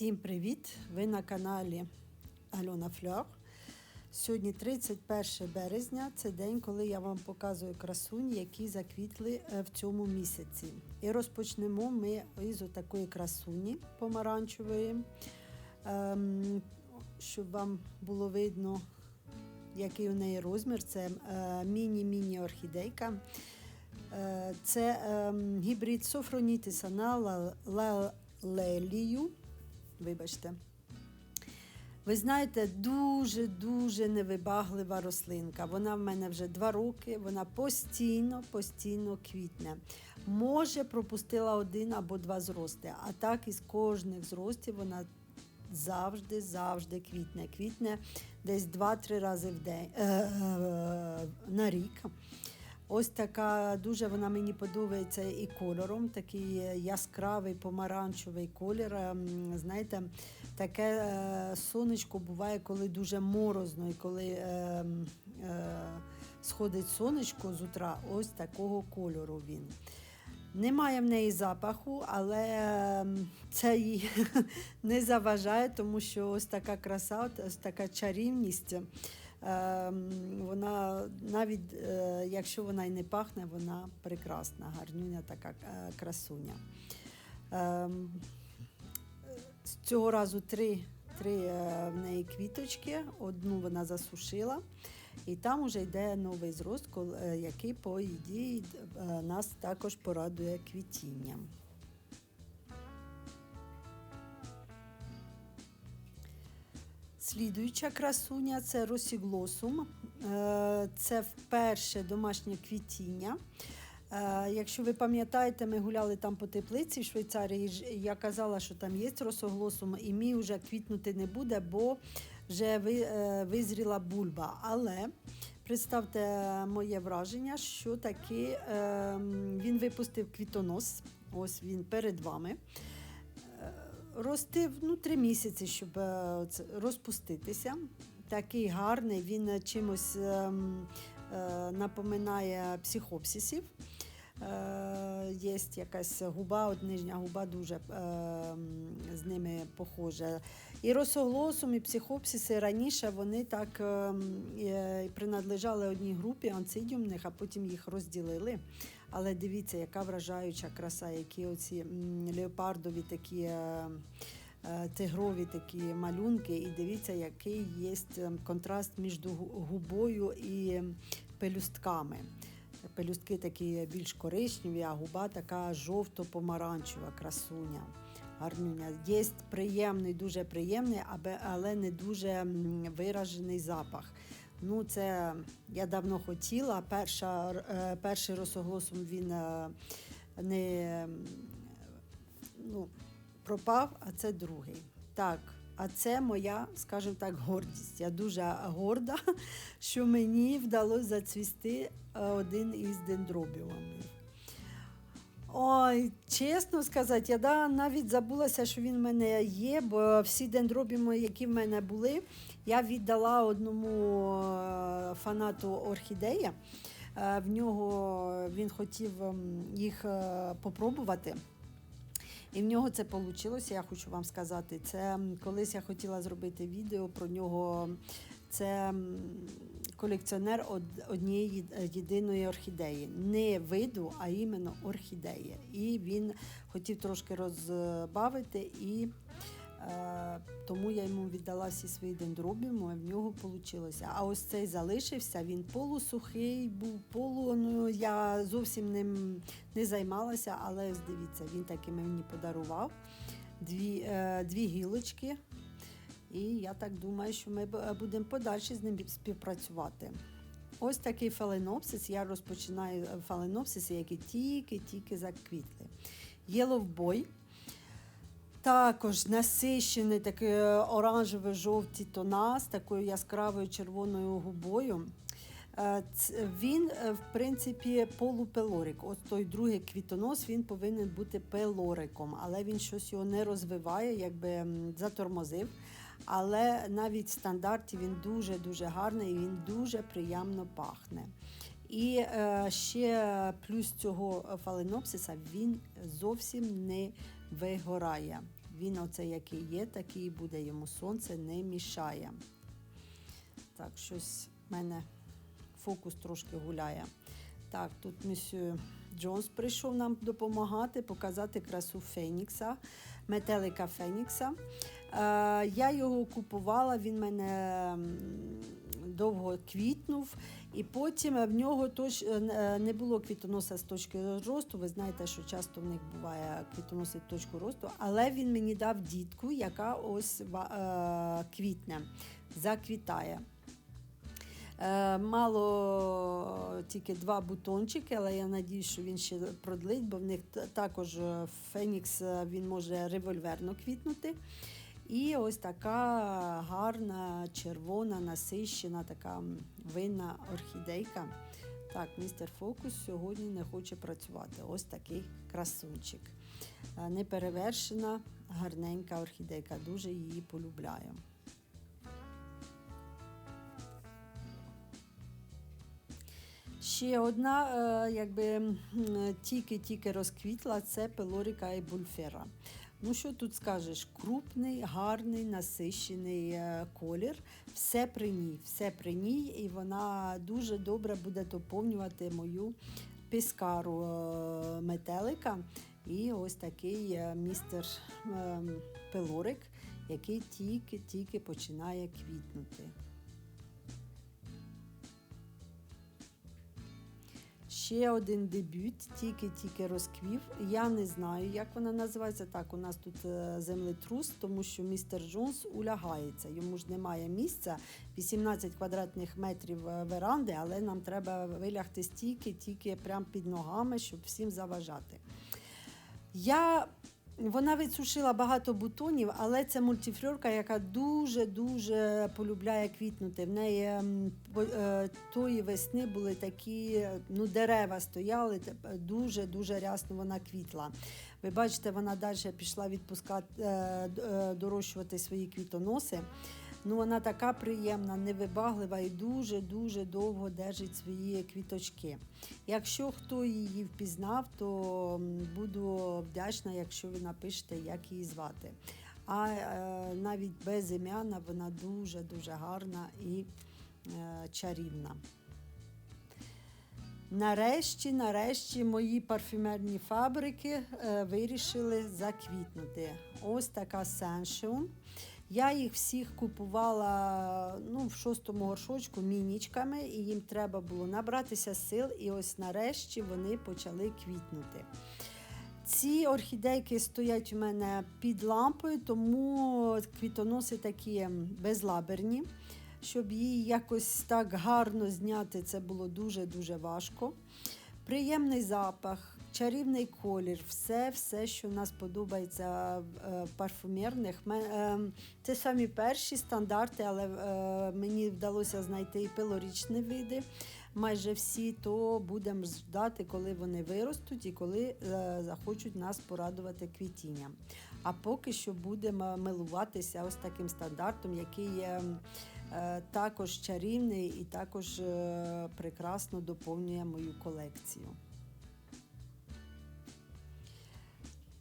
Всім привіт! Ви на каналі Альона Фльор. Сьогодні 31 березня, це день, коли я вам показую красунь, які заквітли е, в цьому місяці. І розпочнемо ми із такої красуні помаранчевої, ем, щоб вам було видно, який у неї розмір. Це е, міні-міні орхідейка. Е, Це ем, гібрид Софронітиса на лелію. Вибачте. Ви знаєте, дуже-дуже невибаглива рослинка. Вона в мене вже два роки, вона постійно, постійно квітне. Може, пропустила один або два зрости, а так із кожних зростів вона завжди, завжди квітне. Квітне десь 2-3 рази в день, е, е, на рік. Ось така дуже вона мені подобається і кольором, такий яскравий помаранчевий колір. Ем, Знаєте, таке е, сонечко буває, коли дуже морозно, і коли е, е, сходить сонечко з утра, ось такого кольору він. Немає в неї запаху, але ем, це їй не заважає, тому що ось така краса, ось така чарівність. Ем, Вона навіть е, якщо вона і не пахне, вона прекрасна, гарнюня така е, красуня. Ем, цього разу три, три е, в неї квіточки, одну вона засушила. І там вже йде новий зрост, який, по ідеї, нас також порадує квітінням. Слідуюча красуня це росіглосум. Е, Це вперше домашнє квітіння. Е, Якщо ви пам'ятаєте, ми гуляли там по теплиці в Швейцарії. Я казала, що там є росоглосум, і мій вже квітнути не буде, бо вже е, визріла бульба. Але представте моє враження, що таки е, він випустив квітонос. Ось він перед вами. Ростив ну, три місяці, щоб е, розпуститися. Такий гарний, він е, чимось ем, е, напоминає психопсисів. Є якась губа, от нижня губа дуже е, з ними похожа. І росоглосум, і психопсиси раніше вони так е, е, принадлежали одній групі анцидіумних, а потім їх розділили. Але дивіться, яка вражаюча краса, які оці леопардові такі. е, е, Тигрові такі малюнки, і дивіться, який є контраст між губою і пелюстками. Пелюстки такі більш коричневі, а губа така жовто-помаранчева красуня. Гарнюня. Є приємний, дуже приємний, але не дуже виражений запах. Ну, це я давно хотіла. Перша, е, перший росоглосом він е, не ну, пропав, а це другий. Так, а це моя, скажімо так, гордість. Я дуже горда, що мені вдалося зацвісти е, один із дендробіумів. Ой, чесно сказати, я да, навіть забулася, що він в мене є, бо всі дендробіуми, які в мене були, я віддала одному е, фанату орхідея. Е, В нього він хотів ем, їх е, попробувати. І в нього це вийшло, я хочу вам сказати. Це колись я хотіла зробити відео про нього. Це колекціонер однієї е, єдиної орхідеї. Не виду, а іменно орхідеї. І він хотів трошки розбавити, і е, тому я йому віддала всі свої дендробіуми, в нього вийшло. А ось цей залишився, він полусухий, був полу. Ну, я зовсім ним не займалася, але ось дивіться, він таки мені подарував дві, е, дві гілочки. І я так думаю, що ми б- будемо подальше з ним співпрацювати. Ось такий фаленопсис. Я розпочинаю фаленопсиси, які тільки-тільки заквітли. Єловбой. Також насищений такий оранжево жовті тона з такою яскравою червоною губою. Е, Він, е, в принципі, полупелорик. Ось той другий квітонос він повинен бути пелориком, але він щось його не розвиває, якби затормозив. Але навіть в стандарті він дуже-дуже гарний і він дуже приємно пахне. І е, ще плюс цього фаленопсиса він зовсім не вигорає. Він оце який є, такий буде йому сонце не мішає. Так, щось в мене фокус трошки гуляє. Так, тут месье Джонс прийшов нам допомагати, показати красу Фенікса, метелика Фенікса. Е, я його купувала, він мене довго квітнув, і потім в нього точ, е, не було квітоноса з точки росту. Ви знаєте, що часто в них буває квітоносить точку росту, але він мені дав дітку, яка ось е, квітне, заквітає. Е, Мало тільки два бутончики, але я надію, що він ще продлить, бо в них також е, Фенікс е, він може револьверно квітнути. І ось така гарна, червона, насищена, така винна орхідейка. Так, містер Фокус сьогодні не хоче працювати. Ось такий красунчик. Е, Неперевершена, гарненька орхідейка. Дуже її полюбляю. Ще одна, е, якби тільки-тільки розквітла, це пелоріка і бульфера. Ну що тут скажеш? Крупний, гарний, насищений е, колір. Все при ній, все при ній, і вона дуже добре буде доповнювати мою піскару е, метелика. І ось такий е, містер е, пелорик, який тільки-тільки починає квітнути. Ще один дебют, тільки-тільки розквів. Я не знаю, як вона називається. Так, у нас тут е, землетрус, тому що містер Джонс улягається. Йому ж немає місця, 18 квадратних метрів е, веранди, але нам треба вилягти стільки, тільки прямо під ногами, щоб всім заважати. Я вона відсушила багато бутонів, але це мультифльорка, яка дуже-дуже полюбляє квітнути. В неї ем, е, тої весни були такі, ну, дерева стояли, дуже-дуже рясно вона квітла. Ви бачите, вона далі пішла відпускати, е, е, дорощувати свої квітоноси. Ну, вона така приємна, невибаглива і дуже-дуже довго держить свої квіточки. Якщо хто її впізнав, то буду вдячна, якщо ви напишете, як її звати. А е, навіть без вона дуже-дуже гарна і е, чарівна. Нарешті, нарешті, мої парфюмерні фабрики е, вирішили заквітнути. Ось така Сеншеун. Я їх всіх купувала ну, в шостому горшочку мінічками, і їм треба було набратися сил, і ось нарешті вони почали квітнути. Ці орхідейки стоять у мене під лампою, тому квітоноси такі безлаберні. Щоб її якось так гарно зняти, це було дуже-дуже важко. Приємний запах, чарівний колір, все, все, що нас подобається в е, парфумерних. Ме- е, Це самі перші стандарти, але е, мені вдалося знайти і пилорічні види. Майже всі, то будемо ждати, коли вони виростуть і коли захочуть нас порадувати квітінням. А поки що будемо милуватися ось таким стандартом, який є також чарівний і також е, прекрасно доповнює мою колекцію.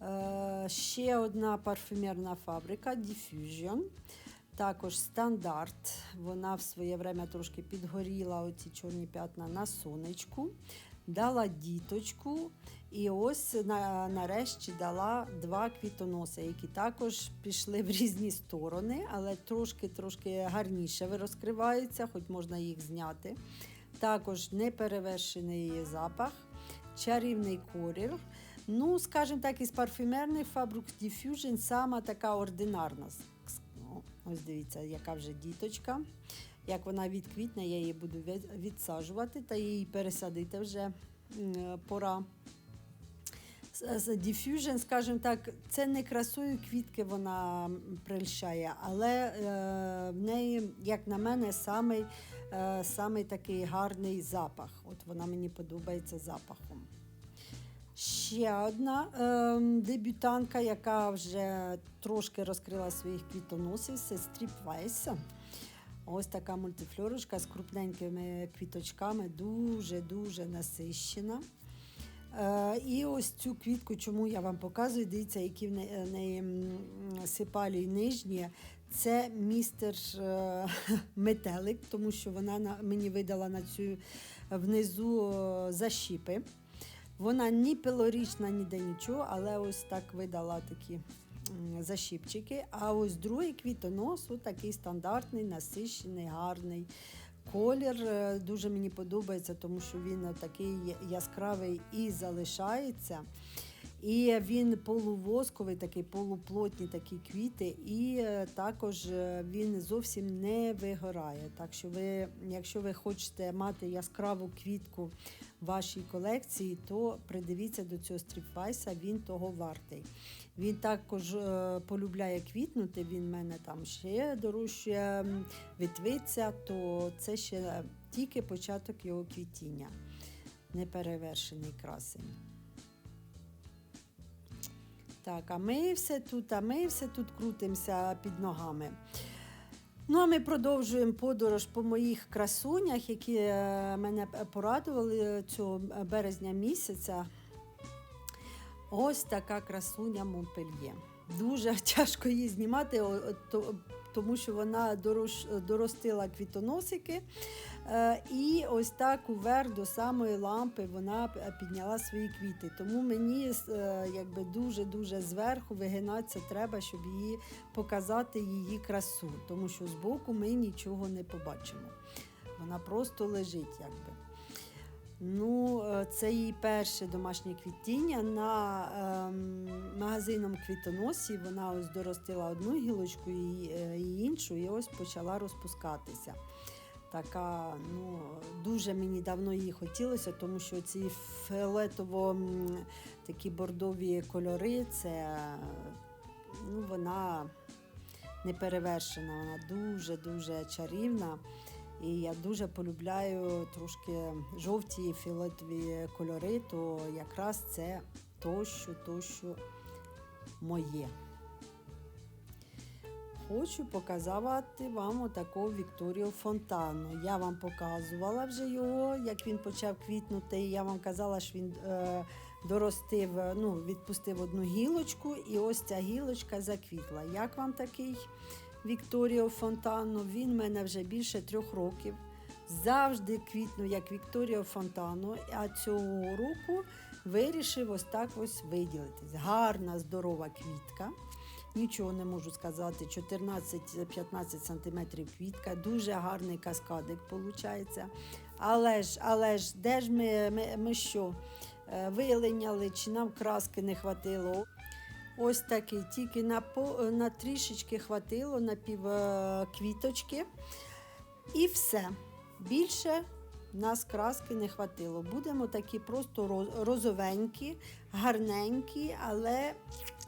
Е, ще одна парфюмерна фабрика Diffusion. Також стандарт. Вона в своє время трошки підгоріла оці чорні п'ятна на сонечку. Дала діточку. І ось на, нарешті дала два квітоноси, які також пішли в різні сторони, але трошки-трошки гарніше розкриваються, хоч можна їх зняти. Також неперевершений запах, чарівний колір. Ну, скажімо так, із парфюмерних фабрик Diffusion сама така ординарна. Ось дивіться, яка вже діточка. Як вона відквітне, я її буду від- відсаджувати та її пересадити вже пора. Diffusion, скажімо так, це не красою квітки вона м, прельщає, але е, в неї, як на мене, самий, е, самий такий гарний запах. От вона мені подобається запахом. Ще одна е, дебютанка, яка вже трошки розкрила своїх квітоносів, це Streetwise. Ось така мультифлорочка з крупненькими квіточками, дуже-дуже насищена. Е, І ось цю квітку, чому я вам показую, дивіться, які в неї сипалі нижні. Це містер е, метелик, тому що вона мені видала на цю внизу е, защіпи. Вона ні пилорічна, ніде нічого, але ось так видала такі защіпчики. А ось другий квітонос, такий стандартний, насищений, гарний. Колір е, дуже мені подобається, тому що він такий яскравий і залишається. І він полувосковий, такий полуплотні такі квіти, і е, також е, він зовсім не вигорає. Так що ви, якщо ви хочете мати яскраву квітку в вашій колекції, то придивіться до цього стріпвайса, він того вартий. Він також е, полюбляє квітнути, він в мене там ще дорожче м, витвиться, то це ще тільки початок його квітіння. Неперевершений красень. Так, а ми все тут, а ми все тут крутимося під ногами. Ну, а ми продовжуємо подорож по моїх красунях, які е, мене порадували цього березня місяця. Ось така красуня Монпельє. Дуже тяжко її знімати, тому що вона доростила квітоносики. Е, І ось так уверх до самої лампи вона підняла свої квіти. Тому мені е, якби дуже-дуже зверху вигинатися треба, щоб її показати її красу, тому що збоку ми нічого не побачимо. Вона просто лежить, якби. Ну, е, це її перше домашнє квітіння на ем, магазином квітоносі. Вона ось доростила одну гілочку і, е, і іншу, і ось почала розпускатися. Така, ну, дуже мені давно її хотілося, тому що ці фіолетово такі бордові кольори, це ну, вона неперевершена, вона дуже-дуже чарівна. І я дуже полюбляю трошки жовті і фіолетові кольори, то якраз це то, що, то, що моє. Хочу показати вам отакого Вікторію Фонтану. Я вам показувала вже його, як він почав квітнути. Я вам казала, що він е, доростив, е, ну, відпустив одну гілочку, і ось ця гілочка заквітла. Як вам такий Вікторіо Фонтану? Він в мене вже більше трьох років. Завжди квітнув як Вікторіо Фонтану, а цього року вирішив ось так ось виділитись. Гарна, здорова квітка. Нічого не можу сказати. 14-15 см квітка, дуже гарний каскадик виходить. Але ж, але ж, де ж ми, ми, ми що? е, Вилиняли, чи нам краски не хватило? Ось такий, тільки на, на трішечки хватило на пів е, квіточки. І все. Більше нас краски не хватило. Будемо такі просто розовенькі, гарненькі, але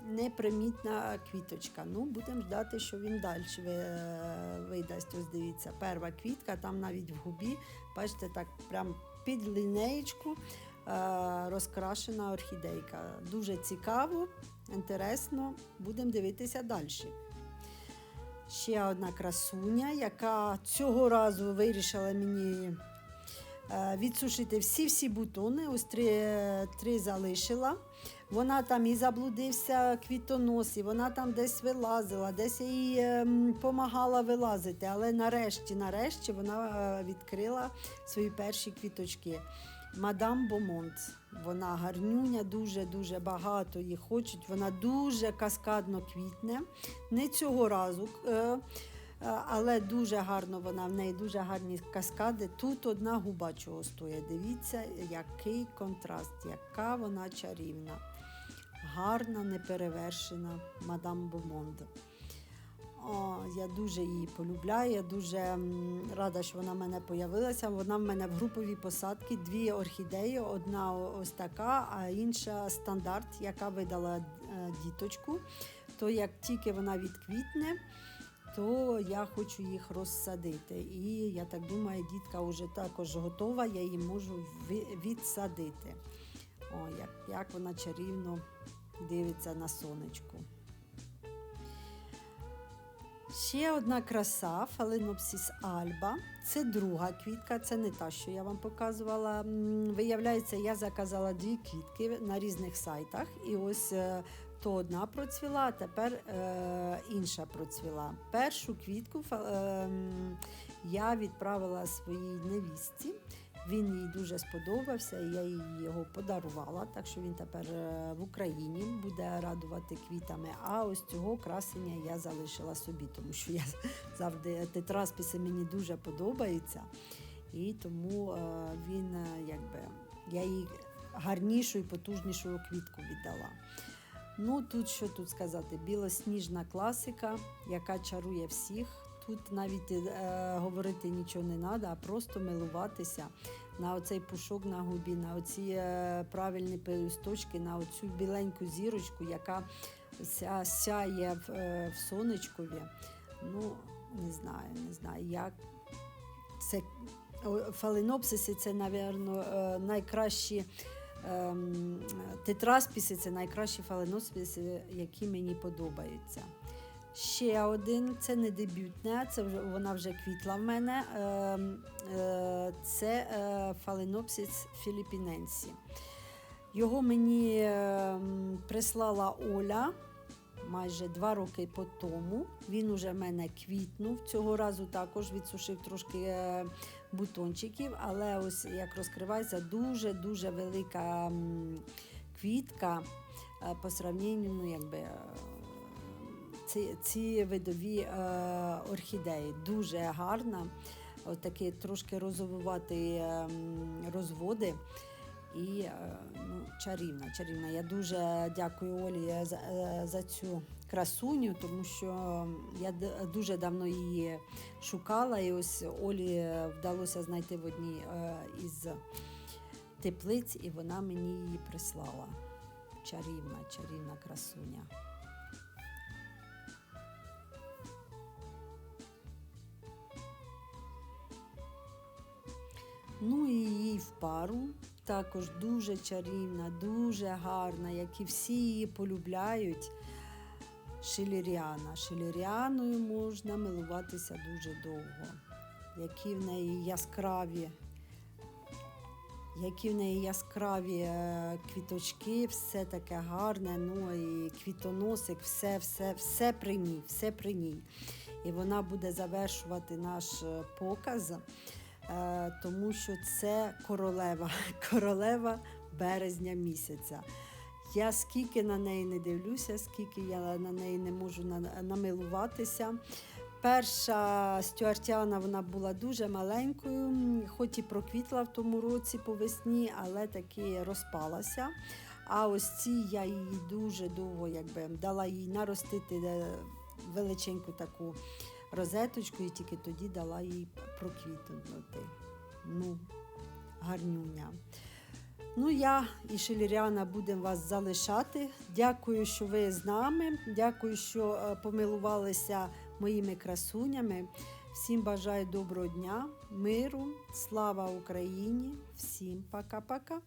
непримітна квіточка. Ну, будемо ждати, що він далі ви- видасть. Ось дивіться, перша квітка, там навіть в губі, бачите, так прям під лінеєчку е, розкрашена орхідейка. Дуже цікаво, інтересно, будемо дивитися далі. Ще одна красуня, яка цього разу вирішила мені е, відсушити всі-всі бутони. Ось три, три залишила. Вона там і заблудився квітонос, і вона там десь вилазила, десь їй допомагала вилазити. Але нарешті, нарешті вона е, відкрила свої перші квіточки. Мадам Бомонт. Вона гарнюня, дуже-дуже багато її хочуть. Вона дуже каскадно квітне. Не цього разу. е, е, Але дуже гарно вона, в неї дуже гарні каскади. Тут одна губа чого стоїть. Дивіться, який контраст, яка вона чарівна. Гарна, неперевершена мадам Бомонд. Я дуже її полюбляю, я дуже рада, що вона в мене появилася. Вона в мене в груповій посадці, дві орхідеї, одна ось така, а інша стандарт, яка видала е, діточку. То як тільки вона відквітне, то я хочу їх розсадити. І я так думаю, дітка вже також готова, я її можу відсадити. О, як, як вона чарівно дивиться на сонечку. Ще одна краса Phalaenopsis alba. Це друга квітка, це не та, що я вам показувала. Виявляється, я заказала дві квітки на різних сайтах. І ось е, то одна процвіла, а тепер е, інша процвіла. Першу квітку е, я відправила своїй невістці. Він їй дуже сподобався, і я їй його подарувала, так що він тепер е, в Україні буде радувати квітами. А ось цього красення я залишила собі, тому що я завжди тетрасписи мені дуже подобаються. І тому е, він е, якби я їй гарнішу і потужнішу квітку віддала. Ну тут що тут сказати? Білосніжна класика, яка чарує всіх. Тут навіть е, говорити нічого не треба, а просто милуватися на оцей пушок на губі, на оці е, правильні пелюсточки, на оцю біленьку зірочку, яка ся, сяє в, е, в сонечкові. Ну, не знаю, не знаю, як це фаленопсиси це, напевно, е, найкращі. ем, Тетраспіси це найкращі фаленопсиси, які мені подобаються. Ще один, це не дебютне, це вже вона вже квітла в мене. ем, е, Це е, фаленопсис філіпіненсі. Його мені ем, прислала Оля майже два роки по тому. Він уже в мене квітнув. Цього разу також відсушив трошки е, бутончиків, але ось як розкривається дуже-дуже велика квітка по сравненню, ну, якби. Ці, ці видові е, орхідеї дуже гарна. От такі трошки розовуваті е, розводи. І е, ну, чарівна, чарівна. Я дуже дякую Олі за, е, за цю красуню, тому що я дуже давно її шукала, і ось Олі вдалося знайти в одній із теплиць, і вона мені її прислала. Чарівна, чарівна красуня. Ну і її в пару також дуже чарівна, дуже гарна, як і всі її полюбляють. Шиліріана. Шиліріаною можна милуватися дуже довго. Які в неї яскраві, які в неї яскраві е, квіточки, все таке гарне, ну і квітоносик, все, все, все при ній, все при ній. І вона буде завершувати наш е, показ тому що це королева, королева березня місяця. Я скільки на неї не дивлюся, скільки я на неї не можу намилуватися. Перша стюартіана вона була дуже маленькою, хоч і проквітла в тому році по весні, але таки розпалася. А ось ці я її дуже довго якби, дала їй наростити е, величеньку таку розеточку і тільки тоді дала їй проквітнути. Ну, гарнюня. Ну, я і Шеліріана будемо вас залишати. Дякую, що ви з нами. Дякую, що е, помилувалися моїми красунями. Всім бажаю доброго дня, миру, слава Україні. Всім пока-пока.